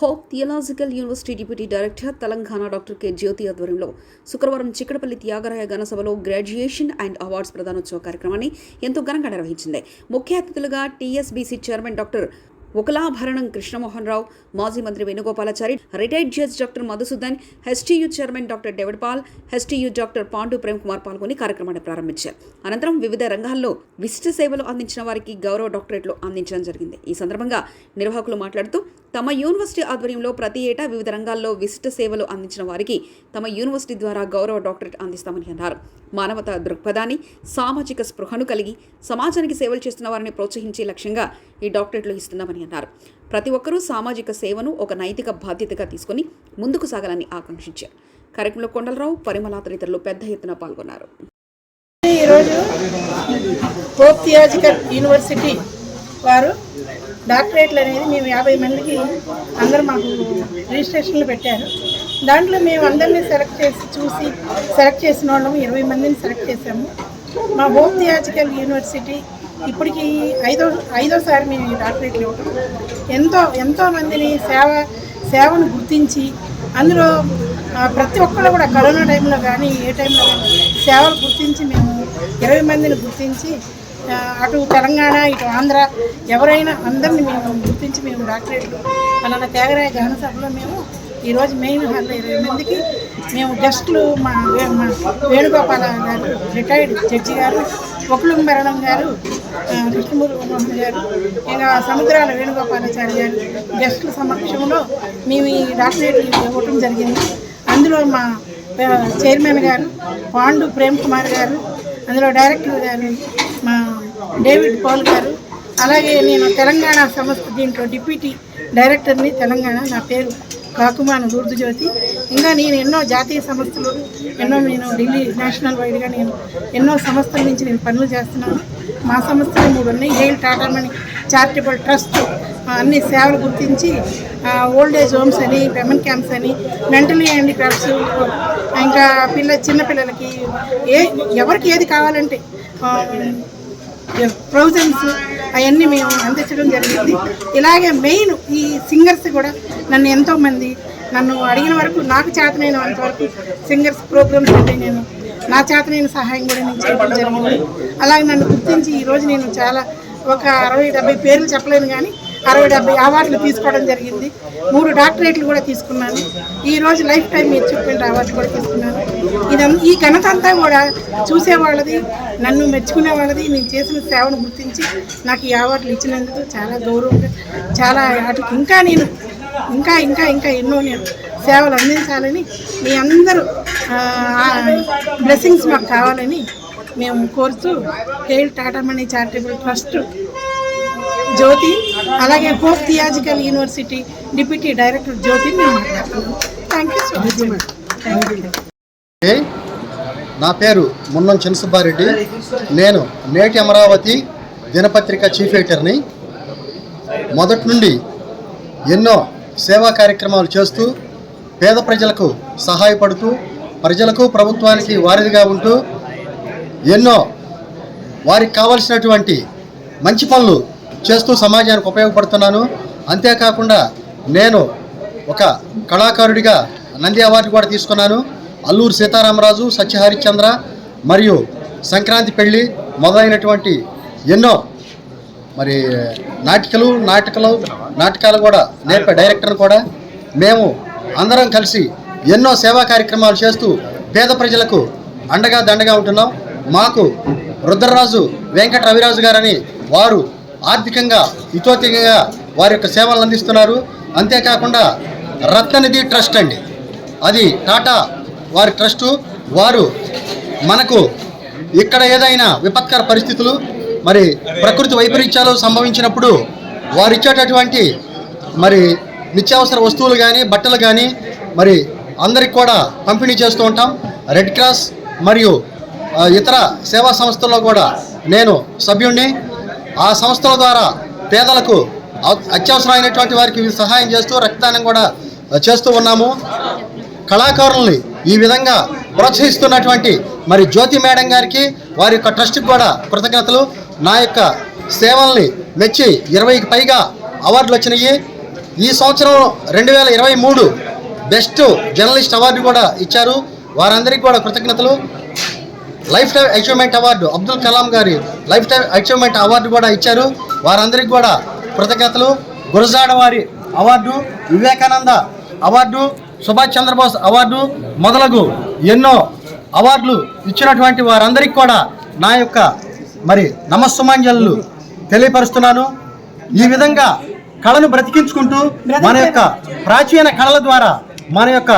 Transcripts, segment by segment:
Hope Theological University deputy director Telangana doctor K. Jyothi ఆధ్వర్యంలో శుక్రవారం చిక్కడపల్లి త్యాగరాయ ఘన సభలో గ్రాడ్యుయేషన్ అండ్ అవార్డ్స్ ప్రదానోత్సవ కార్యక్రమాన్ని ఎంతో ఘనంగా నిర్వహించింది. ముఖ్య అతిథులుగా TSBC chairman doctor Vakulabharanam Krishnamohan Rao మాజీ మంత్రి Venugopalachari retired judge doctor Madhusudan HTU chairman doctor David Paul HTU doctor Pandu Prem Kumar పాల్గొని కార్యక్రమాన్ని ప్రారంభించారు. అనంతరం వివిధ రంగాల్లో విశిష్ట సేవలు అందించిన వారికి గౌరవ డాక్టరేట్లు అందించడం జరిగింది. ఈ సందర్భంగా నిర్వాహకులు మాట్లాడుతూ తమ యూనివర్సిటీ ఆధ్వర్యంలో ప్రతి ఏటా వివిధ రంగాల్లో విశిష్ట సేవలు అందించిన వారికి తమ యూనివర్సిటీ ద్వారా గౌరవ డాక్టరేట్ అందిస్తామని అన్నారు. మానవతా దృక్పథాన్ని సామాజిక స్పృహను కలిగి సమాజానికి సేవలు చేస్తున్న వారిని ప్రోత్సహించే లక్ష్యంగా ఈ డాక్టరేట్లు ఇస్తున్నామని అన్నారు. ప్రతి ఒక్కరూ సామాజిక సేవను ఒక నైతిక బాధ్యతగా తీసుకుని ముందుకు సాగాలని ఆకాంక్షించారు. కార్యక్రమంలో కొండలరావు పరిమళ తదితరులు పెద్ద ఎత్తున పాల్గొన్నారు. ఈరోజు థియాజికల్ యూనివర్సిటీ వారు డాక్టరేట్లు అనేది మేము యాభై మందికి అందరూ మాకు రిజిస్ట్రేషన్లు పెట్టారు. దాంట్లో మేము అందరినీ సెలెక్ట్ చేసి చూసి సెలెక్ట్ చేసిన వాళ్ళము ఇరవై మందిని సెలెక్ట్ చేసాము మా హోమ్ థియాజికల్ యూనివర్సిటీ ఇప్పటికి ఐదో ఐదోసారి మేము ఈ డాక్టరేట్లు ఇవ్వటం. ఎంతో ఎంతో మందిని సేవ సేవను గుర్తించి అందులో ప్రతి ఒక్కళ్ళు కూడా కరోనా టైంలో కానీ ఏ టైంలో కానీ సేవలు గుర్తించి మేము ఇరవై మందిని గుర్తించి అటు తెలంగాణ ఇటు ఆంధ్ర ఎవరైనా అందరిని మేము గుర్తించి మేము డాక్టరేట్లు అలాగే త్యాగరాయ గాన సభలో మేము ఈరోజు మెయిన్ హాల్లో ఇరవై మందికి మేము గెస్టులు మా మా వేణుగోపాల గారు రిటైర్డ్ జడ్జి గారు ఒకలుం మరణం గారు ఆ, కృష్ణమూర్తి మోహన్ గారు ఇంకా సముద్రాల వేణుగోపాలాచారి గారు గెస్టుల సమక్షంలో మేము ఈ డాక్టరేట్ ఇవ్వటం జరిగింది. అందులో మా చైర్మన్ గారు పాండు ప్రేమ్ కుమార్ గారు అందులో డైరెక్టర్ గారు మా డేవిడ్ పాల్ గారు. అలాగే నేను తెలంగాణ సంస్థ దీంట్లో డిప్యూటీ డైరెక్టర్ని తెలంగాణ. నా పేరు కాకుమాన గుర్తు జ్యోతి ఇంకా నేను ఎన్నో జాతీయ సంస్థలు ఎన్నో నేను ఢిల్లీ నేషనల్ వైడ్గా నేను ఎన్నో సంస్థల నుంచి నేను పనులు చేస్తున్నాను. మా సంస్థలు మూడు ఉన్నాయి. Hail Tata money charitable trust అన్ని సేవలు గుర్తించి ఓల్డ్ ఏజ్ హోమ్స్ అని పెమెన్ క్యాంప్స్ అని మెంటలీ హ్యాండిక్రాఫ్ట్స్ ఇంకా పిల్ల చిన్నపిల్లలకి ఏ ఎవరికి ఏది కావాలంటే ప్రొవిజన్స్ అవన్నీ మేము అందించడం జరిగింది. ఇలాగే మెయిన్ ఈ సింగర్స్ కూడా నన్ను ఎంతోమంది నన్ను అడిగిన వరకు నాకు చేతనైన వరకు సింగర్స్ ప్రోగ్రామ్స్ అంటే నేను నా చేతనైన సహాయం కూడా నేను చేయడం జరిగింది. అలాగే నన్ను గుర్తించి ఈరోజు నేను చాలా ఒక అరవై డెబ్బై పేర్లు చెప్పలేను కానీ అరవై డెబ్బై అవార్డులు తీసుకోవడం జరిగింది. మూడు డాక్టరేట్లు కూడా తీసుకున్నాను. ఈరోజు లైఫ్ టైం అచీవ్మెంట్ అవార్డు కూడా తీసుకున్నాను. ఇదం ఈ ఘనత అంతా కూడా చూసేవాళ్ళది నన్ను మెచ్చుకునే వాళ్ళది నేను చేసిన సేవను గుర్తించి నాకు ఈ అవార్డులు ఇచ్చినందుకు చాలా గౌరవంగా చాలా వాటికి ఇంకా నేను ఇంకా ఇంకా ఇంకా ఎన్నో నేను సేవలు అందించాలని మీ అందరూ బ్లెస్సింగ్స్ మాకు కావాలని మేము కోరుతూ Hail Tata money charitable Trust Jyothi అలాగే hope థియాజికల్ university deputy director Jyothi మేము మాట్లాడుతున్నాం థ్యాంక్ యూ సో మచ్ నా పేరు మున్నం చిన్నసుబ్బారెడ్డి. నేను నేటి అమరావతి దినపత్రిక చీఫ్ ఎడిటర్ని. మొదటి నుండి ఎన్నో సేవా కార్యక్రమాలు చేస్తూ పేద ప్రజలకు సహాయపడుతూ ప్రజలకు ప్రభుత్వానికి వారిదిగా ఉంటూ ఎన్నో వారికి కావలసినటువంటి మంచి పనులు చేస్తూ సమాజానికి ఉపయోగపడుతున్నాను. అంతేకాకుండా నేను ఒక కళాకారుడిగా నంది అవార్డు కూడా తీసుకున్నాను. అల్లూరు సీతారామరాజు సత్యహరిశ్చంద్ర మరియు సంక్రాంతి పెళ్ళి మొదలైనటువంటి ఎన్నో మరి నాటికలు నాటకాలు నాటకాలు కూడా నేర్పే డైరెక్టర్ కూడా మేము అందరం కలిసి ఎన్నో సేవా కార్యక్రమాలు చేస్తూ పేద ప్రజలకు అండగా దండగా ఉంటున్నాం. మాకు రుద్రరాజు వెంకట రవిరాజు గారని వారు ఆర్థికంగా ఇతోతికంగా వారి యొక్క సేవలను అందిస్తున్నారు. అంతేకాకుండా రత్ననిధి ట్రస్ట్ అండి. అది టాటా వారి ట్రస్టు. వారు మనకు ఇక్కడ ఏదైనా విపత్కర పరిస్థితులు మరి ప్రకృతి వైపరీత్యాలు సంభవించినప్పుడు వారు ఇచ్చేటటువంటి మరి నిత్యావసర వస్తువులు కానీ బట్టలు కానీ మరి అందరికి కూడా పంపిణీ చేస్తూ ఉంటాం. రెడ్ క్రాస్ మరియు ఇతర సేవా సంస్థల్లో కూడా నేను సభ్యుణ్ణి. ఆ సంస్థల ద్వారా పేదలకు అత్యవసరమైనటువంటి వారికి సహాయం చేస్తూ రక్తదానం కూడా చేస్తూ ఉన్నాము. కళాకారుల్ని ఈ విధంగా ప్రోత్సహిస్తున్నటువంటి మరి జ్యోతి మేడం గారికి వారి యొక్క ట్రస్ట్కి కూడా కృతజ్ఞతలు. నా యొక్క సేవల్ని మెచ్చి ఇరవైకి పైగా అవార్డులు వచ్చినాయి. ఈ సంవత్సరం రెండు వేల ఇరవై మూడు బెస్ట్ జర్నలిస్ట్ అవార్డు కూడా ఇచ్చారు. వారందరికీ కూడా కృతజ్ఞతలు. Lifetime achievement award Abdul Kalam గారి లైఫ్ టైం అచీవ్మెంట్ అవార్డు కూడా ఇచ్చారు. వారందరికీ కూడా కృతజ్ఞతలు. గురజాడ వారి award Vivekananda award Subhash Chandrabose award మొదలగు ఎన్నో అవార్డులు ఇచ్చినటువంటి వారందరికీ కూడా నా యొక్క మరి నమస్సుమాంజలు తెలియపరుస్తున్నాను. ఈ విధంగా కళను బ్రతికించుకుంటూ మన యొక్క ప్రాచీన కళల ద్వారా మన యొక్క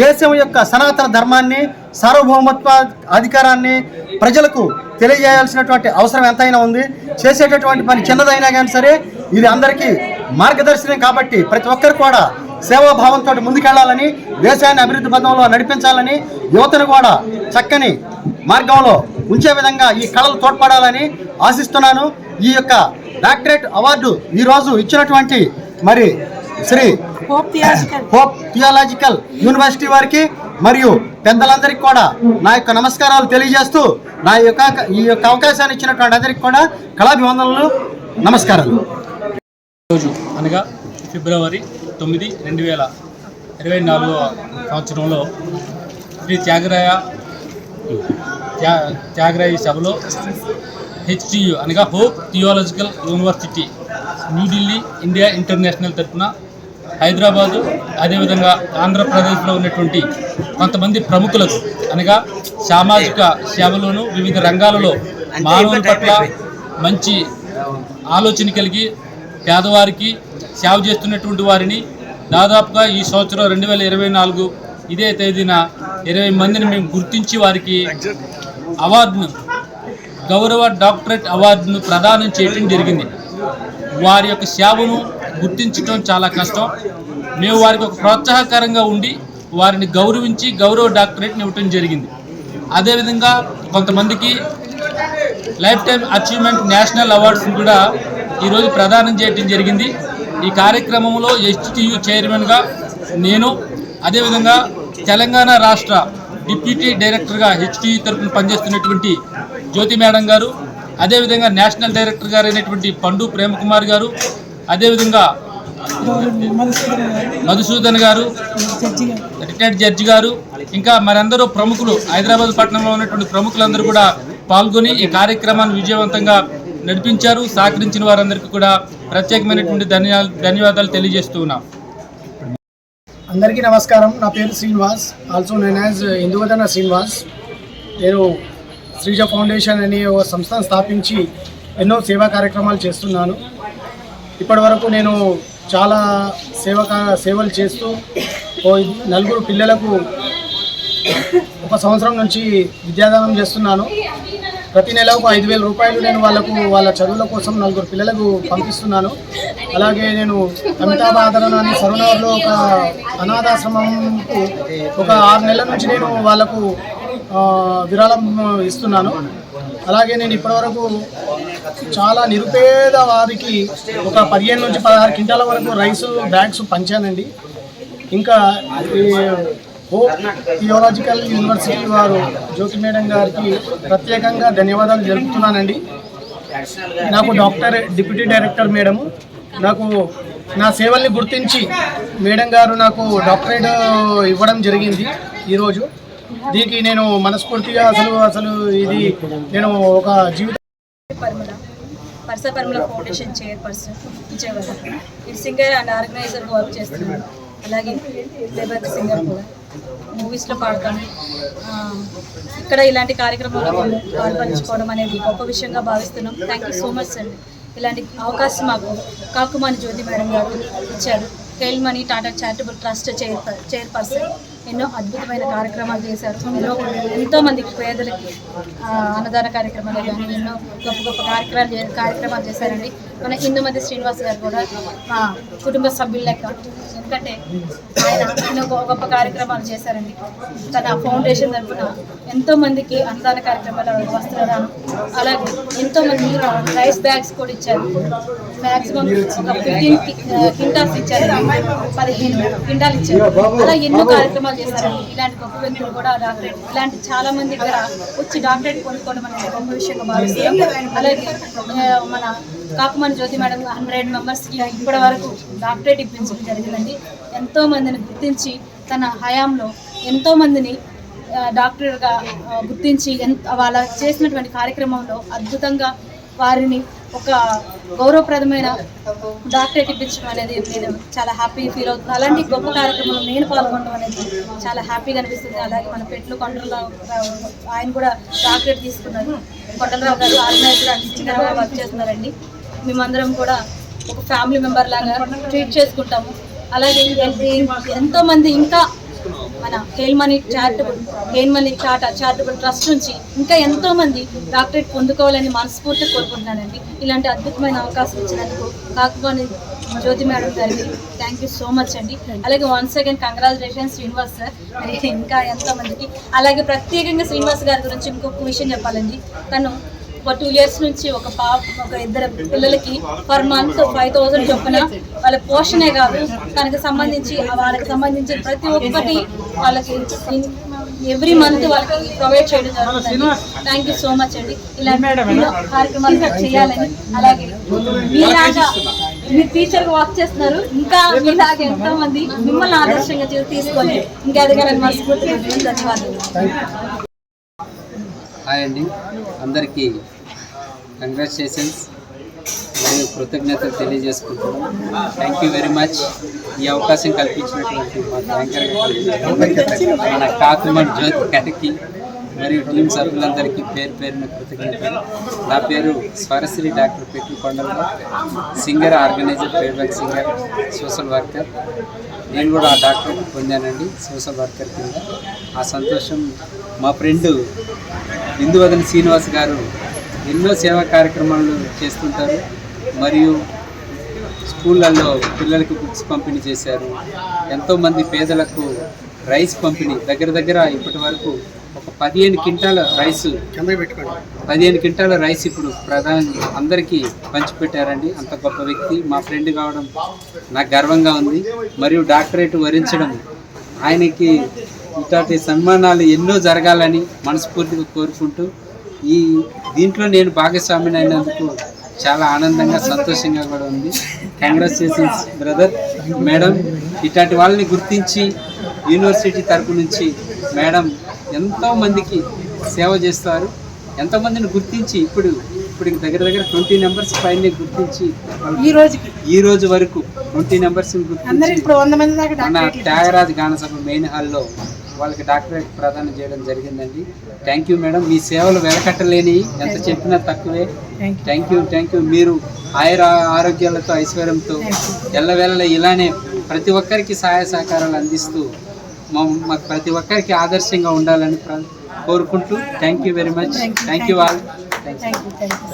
దేశం యొక్క సనాతన ధర్మాన్ని సార్వభౌమత్వ అధికారాన్ని ప్రజలకు తెలియజేయాల్సినటువంటి అవసరం ఎంతైనా ఉంది చేసేటటువంటి పని చిన్నదైనా కానీ సరే ఇది అందరికీ మార్గదర్శనం కాబట్టి ప్రతి ఒక్కరు కూడా సేవాభావంతో ముందుకెళ్ళాలని దేశాన్ని అభివృద్ధి పథంలో నడిపించాలని యువతను కూడా చక్కని మార్గంలో ఉంచే విధంగా ఈ కళలు తోడ్పడాలని ఆశిస్తున్నాను. ఈ యొక్క డాక్టరేట్ అవార్డు ఈరోజు ఇచ్చినటువంటి మరి శ్రీ హోప్ థియాలజికల్ యూనివర్సిటీ వారికి మరియు పెద్దలందరికీ కూడా నా యొక్క నమస్కారాలు తెలియజేస్తూ నా యొక్క ఈ యొక్క అవకాశాన్ని ఇచ్చినటువంటి అందరికీ కూడా కళాభివందనలు నమస్కారాలు. రోజు అనగా ఫిబ్రవరి తొమ్మిది రెండు వేల ఇరవై నాలుగవ సంవత్సరంలో శ్రీ త్యాగరాయ త్యాగరాయ సభలో హెచ్టియు అనగా Hope Theological University New Delhi India International తరఫున హైదరాబాదు అదేవిధంగా ఆంధ్రప్రదేశ్లో ఉన్నటువంటి కొంతమంది ప్రముఖులకు అనగా సామాజిక సేవలోను వివిధ రంగాలలో మానవుల పట్ల మంచి ఆలోచన కలిగి పేదవారికి సేవ చేస్తున్నటువంటి వారిని దాదాపుగా ఈ సంవత్సరం రెండు వేల ఇరవై నాలుగు ఇదే తేదీన ఇరవై మందిని మేము గుర్తించి వారికి అవార్డును గౌరవ డాక్టరేట్ అవార్డును ప్రదానం చేయడం జరిగింది. వారి యొక్క సేవను గుర్తించడం చాలా కష్టం. మేము వారికి ఒక ప్రోత్సాహకరంగా ఉండి వారిని గౌరవించి గౌరవ డాక్టరేట్ని ఇవ్వటం జరిగింది. అదేవిధంగా కొంతమందికి లైఫ్ టైం అచీవ్మెంట్ నేషనల్ అవార్డ్స్ని కూడా ఈరోజు ప్రదానం చేయటం జరిగింది. ఈ కార్యక్రమంలో హెచ్టియు చైర్మన్గా నేను అదేవిధంగా తెలంగాణ రాష్ట్ర డిప్యూటీ డైరెక్టర్గా హెచ్టియు తరఫున పనిచేస్తున్నటువంటి జ్యోతి మేడం గారు అదేవిధంగా నేషనల్ డైరెక్టర్ గారు అయినటువంటి పండు ప్రేమకుమార్ గారు అదేవిధంగా మధుసూదన్ గారు రిటైర్డ్ జడ్జి గారు ఇంకా మరందరూ ప్రముఖులు హైదరాబాద్ పట్టణంలో ఉన్నటువంటి ప్రముఖులందరూ కూడా పాల్గొని ఈ కార్యక్రమాన్ని విజయవంతంగా నడిపించారు. సహకరించిన వారందరికీ కూడా ప్రత్యేకమైనటువంటి ధన్యవాదాలు ధన్యవాదాలు తెలియజేస్తూ ఉన్నాం. అందరికీ నమస్కారం. నా పేరు శ్రీనివాస్. ఆల్సో నేను యాజ్ ఇందువదన శ్రీనివాస్. నేను శ్రీజ ఫౌండేషన్ అనే ఒక సంస్థను స్థాపించి ఎన్నో సేవా కార్యక్రమాలు చేస్తున్నాను. ఇప్పటివరకు నేను చాలా సేవక సేవలు చేస్తూ ఓ నలుగురు పిల్లలకు ఒక సంవత్సరం నుంచి విద్యాదానం చేస్తున్నాను. ప్రతి నెల ఒక ఐదు వేల రూపాయలు నేను వాళ్ళకు వాళ్ళ చదువుల కోసం నలుగురు పిల్లలకు పంపిస్తున్నాను. అలాగే నేను అమితాబ్ ఆదరణ అని ఒక అనాథాశ్రమంకు ఒక ఆరు నెలల నుంచి నేను వాళ్ళకు విరాళం ఇస్తున్నాను. అలాగే నేను ఇప్పటివరకు చాలా నిరుపేద వారికి ఒక పదిహేను నుంచి పదహారు క్వింటాల వరకు రైస్ బ్యాగ్స్ పంచానండి. ఇంకా హోప్ థియోలాజికల్ యూనివర్సిటీ వారు జ్యోతి మేడం గారికి ప్రత్యేకంగా ధన్యవాదాలు జరుపుతున్నానండి నాకు డాక్టర్ డిప్యూటీ డైరెక్టర్ మేడము నాకు నా సేవల్ని గుర్తించి మేడం గారు నాకు డాక్టరేట్ ఇవ్వడం జరిగింది ఈరోజు. దీనికి నేను మనస్ఫూర్తిగా అసలు అసలు ఇది నేను ఒక జీవిత ఫౌండేషన్ చైర్పర్సన్ విజయవాడ. ఇటు సింగర్ అండ్ ఆర్గనైజర్ వర్క్ చేస్తున్నాను అలాగే లేబర్ సింగర్ కూడా. మూవీస్లో పాడతాను ఇక్కడ ఇలాంటి కార్యక్రమాల్లో పాల్పంచుకోవడం అనేది గొప్ప విషయంగా భావిస్తున్నాం. థ్యాంక్ యూ సో మచ్ అండి ఇలాంటి అవకాశం మాకు కాకుమాని జ్యోతి మేడం గారు ఇచ్చారు. కేల్మణి Tata charitable trust chair chairperson. ఎన్నో అద్భుతమైన కార్యక్రమాలు చేశారు. ఎన్నో ఎంతో మందికి పేదలకి అన్నదాన కార్యక్రమాలు కానీ ఎన్నో గొప్ప గొప్ప కార్యక్రమాలు కార్యక్రమాలు చేశారండి. మన ఇందుమతి శ్రీనివాస్ గారు కూడా కుటుంబ సభ్యుల లెక్క. ఎందుకంటే ఆయన ఎన్నో గొప్ప కార్యక్రమాలు చేశారండి. తన ఫౌండేషన్ తరఫున ఎంతో మందికి అన్నదాన కార్యక్రమాలు వస్త్రదానం అలాగే ఎంతో మంది రైస్ బ్యాగ్స్ కూడా ఇచ్చారు. మాక్సిమం ఒక ఫిఫ్టీన్ క్వింటాల్స్ ఇచ్చారు. పదిహేను క్వింటాల్ ఇచ్చారు. అలా ఎన్నో కార్యక్రమాలు చేశారండి ఇలాంటి గొప్ప వ్యక్తులు కూడా డాక్టరేట్ ఇలాంటి చాలా మంది ఇక్కడ వచ్చి డాక్టరేట్ పొందుకోవడం అనేది గొప్ప విషయంగా భావిస్తాం అలాగే మన కాకుమని జ్యోతి మేడం హండ్రెడ్ మెంబర్స్కి ఇప్పటి వరకు డాక్టరేట్ ఇప్పించడం జరిగిందండి. ఎంతో మందిని గుర్తించి తన హయాంలో ఎంతో మందిని డాక్టర్గా గుర్తించి ఎంత వాళ్ళ చేసినటువంటి కార్యక్రమంలో అద్భుతంగా వారిని ఒక గౌరవప్రదమైన డాక్టరేట్ ఇప్పించడం అనేది నేను చాలా హ్యాపీ ఫీల్ అవుతుంది. అలాంటి గొప్ప కార్యక్రమంలో నేను పాల్గొనడం అనేది చాలా హ్యాపీగా అనిపిస్తుంది. అలాగే మన పెట్లు కొండలరావు ఆయన కూడా డాక్టరేట్ తీసుకున్నారు. కొండలరావు గారు ఆర్గనైజర్ అండ్ వర్క్ చేస్తున్నారండి. మేమందరం కూడా ఒక ఫ్యామిలీ మెంబర్ లాగా ట్రీట్ చేసుకుంటాము. అలాగే ఎంతోమంది ఎంతో మంది ఇంకా మన హేల్మనీ చారిటబుల్ హేల్మనీ చాట చారిటబుల్ ట్రస్ట్ నుంచి ఇంకా ఎంతో మంది డాక్టరేట్ పొందుకోవాలని మనస్ఫూర్తిగా కోరుకుంటున్నానండి. ఇలాంటి అద్భుతమైన అవకాశం ఇచ్చినందుకు కాకపోని జ్యోతి మేడం గారికి థ్యాంక్ యూ సో మచ్ అండి. అలాగే once again congratulations Srinivas sir ఇంకా ఎంతో మందికి. అలాగే ప్రత్యేకంగా శ్రీనివాస్ గారి గురించి ఇంకొక విషయం చెప్పాలండి. తను ఒక టూ ఇయర్స్ నుంచి ఒక పాప ఒక ఇద్దరు పిల్లలకి పర్ మంత్ ఫైవ్ థౌసండ్ చొప్పున వాళ్ళ పోషణే కాదు. తనకు సంబంధించి వాళ్ళకి సంబంధించి ప్రతి ఒక్కటి వాళ్ళకి ఎవ్రీ మంత్ వాళ్ళకి ప్రొవైడ్ చేయడం జరుగుతుంది. థ్యాంక్ యూ సో మచ్ అండి. ఇలా ఎన్నో కార్యక్రమాలు చేయాలని అలాగే మీలాగా మీరు టీచర్ వర్క్ చేస్తున్నారు. ఇంకా మీలాగా ఎంతో మంది మిమ్మల్ని ఆదర్శంగా చేసి తీసుకొని ఇంకా ఎదగాలని మనస్ఫూర్తిగా ధన్యవాదాలు. హాయ్ అండి అందరికీ కంగ్రాచులేషన్స్ మరియు కృతజ్ఞతలు తెలియజేసుకుంటున్నాం. థ్యాంక్ యూ వెరీ మచ్ ఈ అవకాశం కల్పించినటువంటి మా యాంకర్ మన కాకుమన్ జ్యోతి గారికి మరియు టీం సభ్యులందరికీ పేరు పేరున కృతజ్ఞతలు. నా పేరు స్వరశ్రీ డాక్టర్ పెట్టి Kondalarao singer organiser feedback singer social worker. నేను కూడా ఆ డాక్టర్ పొందానండి సోషల్ వర్కర్ కింద. ఆ సంతోషం మా ఫ్రెండ్ ఇందువదన శ్రీనివాస్ గారు ఎన్నో సేవా కార్యక్రమాలు చేస్తుంటారు. మరియు స్కూళ్ళల్లో పిల్లలకి బుక్స్ పంపిణీ చేశారు. ఎంతోమంది పేదలకు రైస్ పంపిణీ దగ్గర దగ్గర ఇప్పటి వరకు ఒక పదిహేను క్వింటాల రైస్ పదిహేను క్వింటాల రైస్ ఇప్పుడు ప్రధాని అందరికీ పంచిపెట్టారండి. అంత గొప్ప వ్యక్తి మా ఫ్రెండ్ కావడం నాకు గర్వంగా ఉంది. మరియు డాక్టరేట్ వరించడం ఆయనకి ఇట్లాంటి సన్మానాలు ఎన్నో జరగాలని మనస్ఫూర్తిగా కోరుకుంటూ ఈ దీంట్లో నేను భాగస్వామిని అయినందుకు చాలా ఆనందంగా సంతోషంగా కూడా ఉంది. కంగ్రాచులేషన్స్ బ్రదర్ మేడం ఇట్లాంటి వాళ్ళని గుర్తించి యూనివర్సిటీ తరపు నుంచి మేడం ఎంతో మందికి సేవ చేస్తారు. ఎంతోమందిని గుర్తించి ఇప్పుడు ఇప్పుడు దగ్గర దగ్గర ట్వంటీ నెంబర్స్ పైన గుర్తించి ఈ రోజుకి? ఈ రోజు వరకు ట్వంటీ నెంబర్స్ గుర్తించి మన త్యాగరాజ్ గానసభ మెయిన్ హాల్లో వాళ్ళకి డాక్టరేట్ ప్రదానం చేయడం జరిగిందండి. థ్యాంక్ యూ మేడం మీ సేవలు వెలకట్టలేని ఎంత చెప్పినా తక్కువే. థ్యాంక్ యూ థ్యాంక్ యూ మీరు ఆయుర ఆరోగ్యాలతో ఐశ్వర్యంతో ఎల్లవేళలా ఇలానే ప్రతి ఒక్కరికి సహాయ సహకారాలు అందిస్తూ మా మాకు ప్రతి ఒక్కరికి ఆదర్శంగా ఉండాలని కోరుకుంటూ thank you very much thank you all thank you